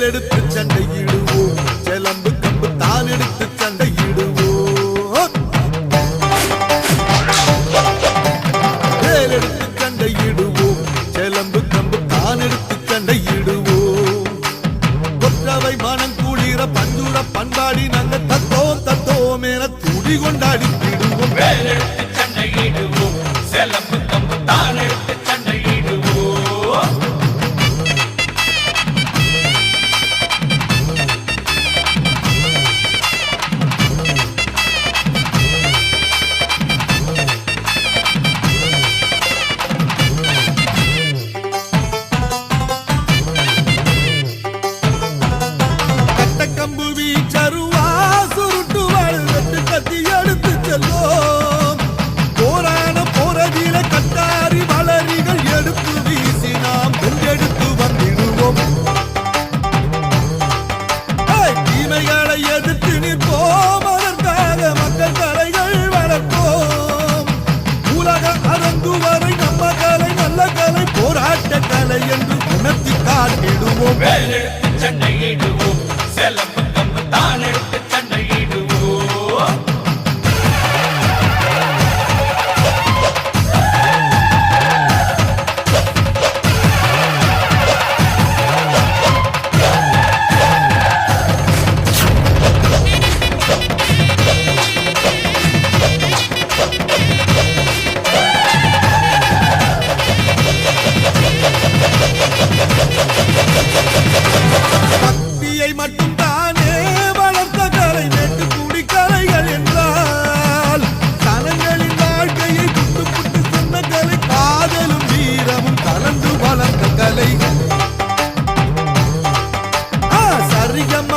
வேல் எடுத்து சண்டையிடுவோம். செலம்பு கம்பு தான் எடுத்து சண்டையிடுவோம். வேல் எடுத்து சண்டையிடுவோம். செலம்பு கம்பு தான் எடுத்து சண்டையிடுவோம். மனம் குளிர பஞ்சுர பண்பாடி நாங்க தத்தோ தத்தோ மேல துடி கொண்டாடி விடுவோம். செலம்பு தருவா சுருட்டு வாழ் ரெண்டு கத்தி எடுத்து செல்வோம். போரான போறதில கட்டாரி வளரிகள் எடுத்து வீசி நாம் வென்றெடுத்து வந்திடுவோம். தீமைகளை எதிர்த்து நிற்போம். அதற்காக மக்கள் தலைகள் வளர்ப்போம். உலக அரங்கு வரை நம்ம கலை நல்ல கலை போராட்ட கலை என்று உணர்த்தி காட்டிடுவோம். சென்னையிடுவோம்.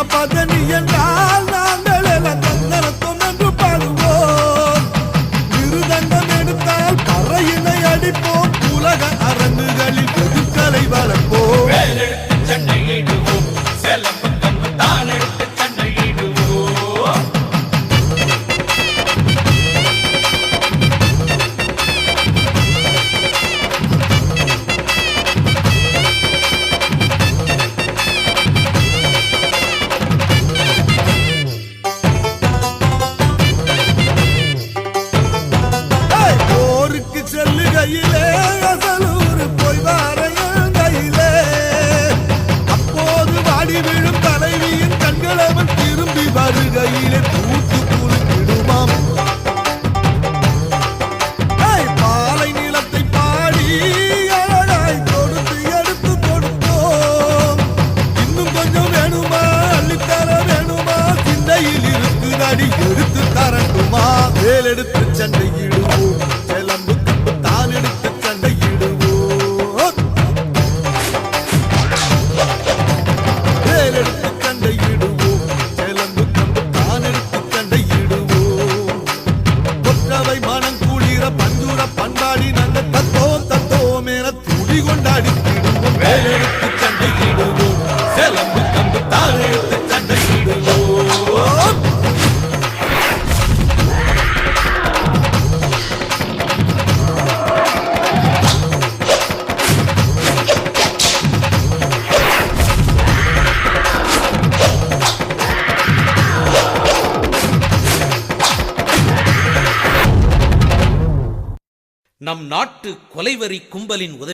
papa de மேலெடுத்து சண்டையிடுவோம். நம் நாட்டு கொலைவரி கும்பலின் உதவி